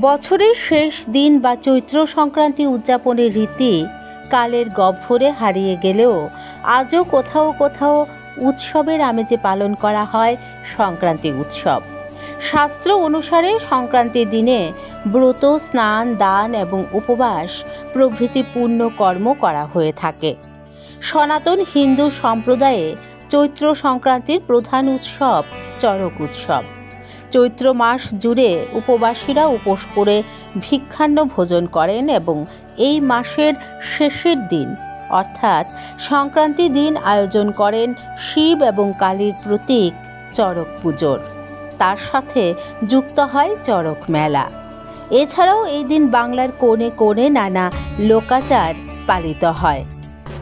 বছরের শেষ দিন বা চৈত্র সংক্রান্তি উদযাপনের রীতি কালের গহ্বরে হারিয়ে গেলেও আজও কোথাও কোথাও উৎসবের আমেজে পালন করা হয় সংক্রান্তি উৎসব। শাস্ত্র অনুসারে সংক্রান্তির দিনে ব্রত, স্নান, দান এবং উপবাস প্রভৃতি পূর্ণ কর্ম করা হয়ে থাকে। সনাতন হিন্দু সম্প্রদায়ে চৈত্র সংক্রান্তির প্রধান উৎসব চরক উৎসব। চৈত্র মাস জুড়ে উপবাসীরা উপোস করে ভিক্ষান্ন ভোজন করেন এবং এই মাসের শেষের দিন, অর্থাৎ সংক্রান্তি দিন আয়োজন করেন শিব এবং কালীর প্রতীক চড়ক পুজোর। তার সাথে যুক্ত হয় চড়ক মেলা। এছাড়াও এই দিন বাংলার কোণে কোণে নানা লোকাচার পালিত হয়।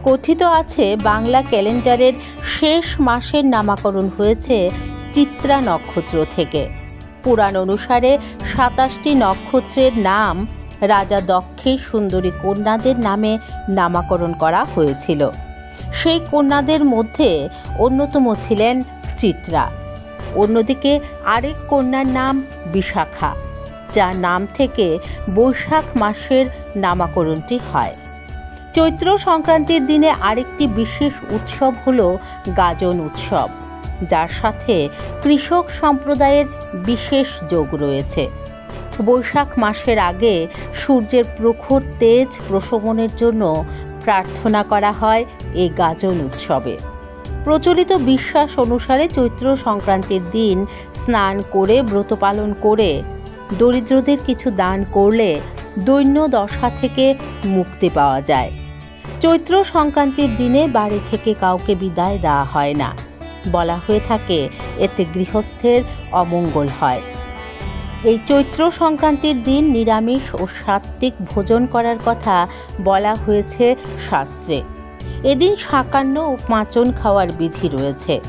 কথিত আছে, বাংলা ক্যালেন্ডারের শেষ মাসের নামাকরণ হয়েছে চিত্রা নক্ষত্র থেকে। পুরাণ অনুসারে সাতাশটি নক্ষত্রের নাম রাজা দক্ষের সুন্দরী কন্যাদের নামে নামাকরণ করা হয়েছিল। সেই কন্যাদের মধ্যে অন্যতম ছিলেন চিত্রা। অন্যদিকে আরেক কন্যার নাম বিশাখা, যার নাম থেকে বৈশাখ মাসের নামাকরণটি হয়। চৈত্র সংক্রান্তির দিনে আরেকটি বিশেষ উৎসব হল গাজন উৎসব। যার সাথে কৃষক সম্প্রদায়ের বিশেষ যোগ রয়েছে। বৈশাখ মাসের আগে সূর্যের প্রখর তেজ প্রশমনের জন্য প্রার্থনা করা হয় এই গাজন উৎসবে। প্রচলিত বিশ্বাস অনুসারে চৈত্র সংক্রান্তির দিন স্নান করে, ব্রত পালন করে, দরিদ্রদের কিছু দান করলে দৈন্য দশা থেকে মুক্তি পাওয়া যায়। চৈত্র সংক্রান্তির দিনে বাড়ি থেকে কাউকে বিদায় দেওয়া হয় না। বলা হয়ে থাকে। এতে গৃহস্থের অমঙ্গল হয়। এই চৈত্র সংক্রান্তির দিন নিরামিষ ও সাত্ত্বিক ভোজন করার কথা বলা হয়েছে শাস্ত্রে। এদিন সাকান্ন ও পাঁচন খাওয়ার বিধি রয়েছে।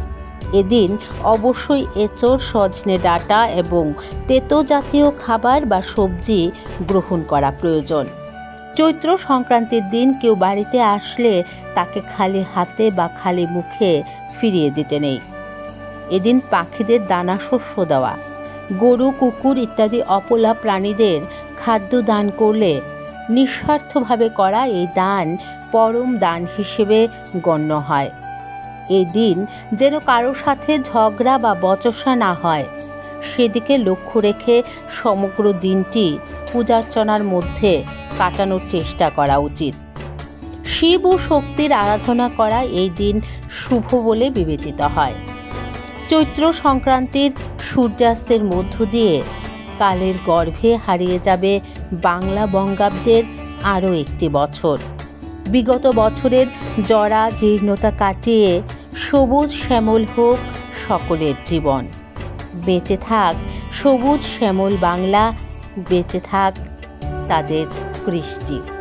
এদিন অবশ্যই এঁচড়, সজনে ডাঁটা এবং তেতো জাতীয় খাবার বা সবজি গ্রহণ করা প্রয়োজন। চৈত্র সংক্রান্তির দিন কেউ বাড়িতে আসলে তাকে খালি হাতে বা খালি মুখে ফিরিয়ে দিতে নেই। এদিন পাখিদের দানা শস্য দেওয়া, গরু, কুকুর ইত্যাদি অপলা প্রাণীদের খাদ্য দান করলে নিঃস্বার্থভাবে করা এই দান পরম দান হিসেবে গণ্য হয়। এই দিন যেন কারও সাথে ঝগড়া বা বচসা না হয়, সেদিকে লক্ষ্য রেখে সমগ্র দিনটি পূজার্চনার মধ্যে কাটানোর চেষ্টা করা উচিত। শিব ও শক্তির আরাধনা করা এই দিন শুভ বলে বিবেচিত হয়। চৈত্র সংক্রান্তির সূর্যাস্তের মধ্য দিয়ে কালের গর্ভে হারিয়ে যাবে বাংলা বঙ্গাব্দের আরও একটি বছর। বিগত বছরের জরা জীর্ণতা কাটিয়ে সবুজ শ্যামল হোক সকলের জীবন। বেঁচে থাক সবুজ শ্যামল বাংলা, বেঁচে থাক তাদের কৃষ্টি।